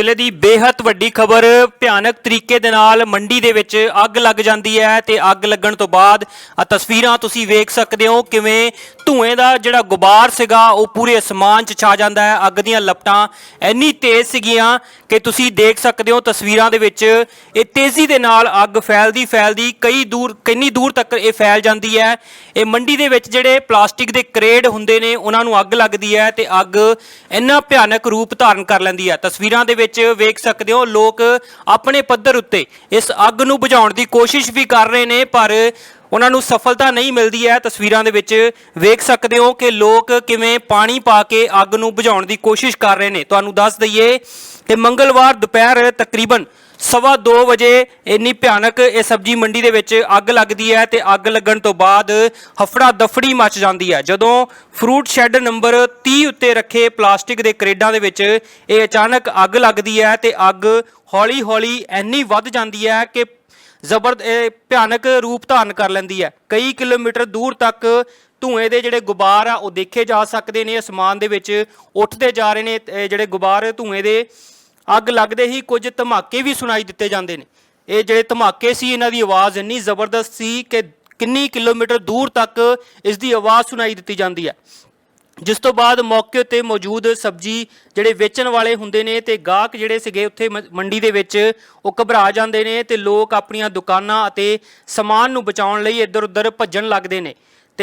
ਜ਼ਿਲ੍ਹੇ ਦੀ ਬੇਹੱਦ ਵੱਡੀ ਖਬਰ ਭਿਆਨਕ ਤਰੀਕੇ ਦੇ ਨਾਲ ਮੰਡੀ ਦੇ ਵਿੱਚ ਅੱਗ ਲੱਗ ਜਾਂਦੀ ਹੈ ਤੇ ਅੱਗ ਲੱਗਣ ਤੋਂ ਬਾਅਦ ਆ ਤਸਵੀਰਾਂ ਤੁਸੀਂ ਵੇਖ ਸਕਦੇ ਹੋ ਕਿਵੇਂ ਧੂਏ ਦਾ ਜਿਹੜਾ ਗੁਬਾਰ ਸੀਗਾ, ਉਹ ਪੂਰੇ ਅਸਮਾਨ 'ਚ ਛਾ ਜਾਂਦਾ ਹੈ। ਅੱਗ ਦੀਆਂ ਲਪਟਾਂ ਇੰਨੀ ਤੇਜ਼ ਸੀਗੀਆਂ ਕਿ ਤੁਸੀਂ ਦੇਖ ਸਕਦੇ ਹੋ ਤਸਵੀਰਾਂ ਦੇ ਵਿੱਚ, ਇਹ ਤੇਜ਼ੀ ਦੇ ਨਾਲ ਅੱਗ ਫੈਲਦੀ ਫੈਲਦੀ ਕਈ ਦੂਰ, ਕਿੰਨੀ ਦੂਰ ਤੱਕ ਇਹ ਫੈਲ ਜਾਂਦੀ ਹੈ। ਇਹ ਮੰਡੀ ਦੇ ਵਿੱਚ ਜਿਹੜੇ ਪਲਾਸਟਿਕ ਦੇ ਕਰੇਡ ਹੁੰਦੇ ਨੇ, ਉਹਨਾਂ ਨੂੰ ਅੱਗ ਲੱਗਦੀ ਹੈ ਤੇ ਅੱਗ ਇੰਨਾ ਭਿਆਨਕ ਰੂਪ ਧਾਰਨ ਕਰ ਲੈਂਦੀ ਹੈ। ਤਸਵੀਰਾਂ ਦੇ ਵਿੱਚ ਵੇਖ ਸਕਦੇ ਹੋ ਲੋਕ ਆਪਣੇ ਪੱਧਰ ਉੱਤੇ ਇਸ ਅੱਗ ਨੂੰ ਬੁਝਾਉਣ ਦੀ ਕੋਸ਼ਿਸ਼ ਵੀ ਕਰ ਰਹੇ ਨੇ, ਪਰ ਉਹਨਾਂ ਨੂੰ ਸਫਲਤਾ ਨਹੀਂ ਮਿਲਦੀ ਹੈ, ਤਸਵੀਰਾਂ ਦੇ ਵਿੱਚ ਵੇਖ ਸਕਦੇ ਹੋ ਕਿ ਲੋਕ ਕਿਵੇਂ ਪਾਣੀ ਪਾ ਕੇ ਅੱਗ ਨੂੰ ਬੁਝਾਉਣ ਦੀ ਕੋਸ਼ਿਸ਼ ਕਰ ਰਹੇ ਨੇ। ਤੁਹਾਨੂੰ ਦੱਸ ਦਈਏ ਕਿ ਮੰਗਲਵਾਰ ਦੁਪਹਿਰ ਤਕਰੀਬਨ ਸਵਾ 2 ਵਜੇ ਇੰਨੀ ਭਿਆਨਕ ਇਹ ਸਬਜ਼ੀ ਮੰਡੀ ਦੇ ਵਿੱਚ ਅੱਗ ਲੱਗਦੀ ਹੈ ਤੇ ਅੱਗ ਲੱਗਣ ਤੋਂ ਬਾਅਦ ਹਫੜਾ ਦਫੜੀ ਮਚ ਜਾਂਦੀ ਹੈ। ਜਦੋਂ ਫਰੂਟ ਸ਼ੈੱਡ ਨੰਬਰ 30 ਉੱਤੇ ਰੱਖੇ ਪਲਾਸਟਿਕ ਦੇ ਕਰੇਡਾਂ ਦੇ ਵਿੱਚ ਇਹ ਅਚਾਨਕ ਅੱਗ ਲੱਗਦੀ ਹੈ ਤੇ ਅੱਗ ਹੌਲੀ-ਹੌਲੀ ਇੰਨੀ ਵੱਧ ਜਾਂਦੀ ਹੈ ਕਿ ਜ਼ਬਰ ਭਿਆਨਕ ਰੂਪ ਧਾਰਨ ਕਰ ਲੈਂਦੀ ਹੈ। ਕਈ ਕਿਲੋਮੀਟਰ ਦੂਰ ਤੱਕ ਧੂਏ ਦੇ ਜਿਹੜੇ ਗੁਬਾਰ ਆ, ਉਹ ਦੇਖੇ ਜਾ ਸਕਦੇ ਨੇ, ਅਸਮਾਨ ਦੇ ਵਿੱਚ ਉੱਠਦੇ ਜਾ ਰਹੇ ਨੇ ਜਿਹੜੇ ਗੁਬਾਰ ਧੂਏ ਦੇ ਅੱਗ ਲੱਗਦੇ ਹੀ ਕੁਝ ਧਮਾਕੇ ਵੀ ਸੁਣਾਈ ਦਿੱਤੇ ਜਾਂਦੇ ਨੇ। ਇਹ ਜਿਹੜੇ ਧਮਾਕੇ ਸੀ, ਇਹਨਾਂ ਦੀ ਆਵਾਜ਼ ਇੰਨੀ ਜ਼ਬਰਦਸਤ ਸੀ ਕਿ ਕਿੰਨੀ ਕਿਲੋਮੀਟਰ ਦੂਰ ਤੱਕ ਇਸ ਦੀ ਆਵਾਜ਼ ਸੁਣਾਈ ਦਿੱਤੀ ਜਾਂਦੀ ਹੈ। ਜਿਸ ਤੋਂ ਬਾਅਦ ਮੌਕੇ ਉੱਤੇ ਮੌਜੂਦ ਸਬਜ਼ੀ ਜਿਹੜੇ ਵੇਚਣ ਵਾਲੇ ਹੁੰਦੇ ਨੇ ਤੇ ਗਾਹਕ ਜਿਹੜੇ ਸੀਗੇ ਉੱਥੇ ਮ- ਮੰਡੀ ਦੇ ਵਿੱਚ ਉਹ ਘਬਰਾ ਜਾਂਦੇ ਨੇ ਤੇ ਲੋਕ ਆਪਣੀਆਂ ਦੁਕਾਨਾਂ ਅਤੇ ਸਮਾਨ ਨੂੰ ਬਚਾਉਣ ਲਈ ਇੱਧਰ ਉੱਧਰ ਭੱਜਣ ਲੱਗਦੇ ਨੇ।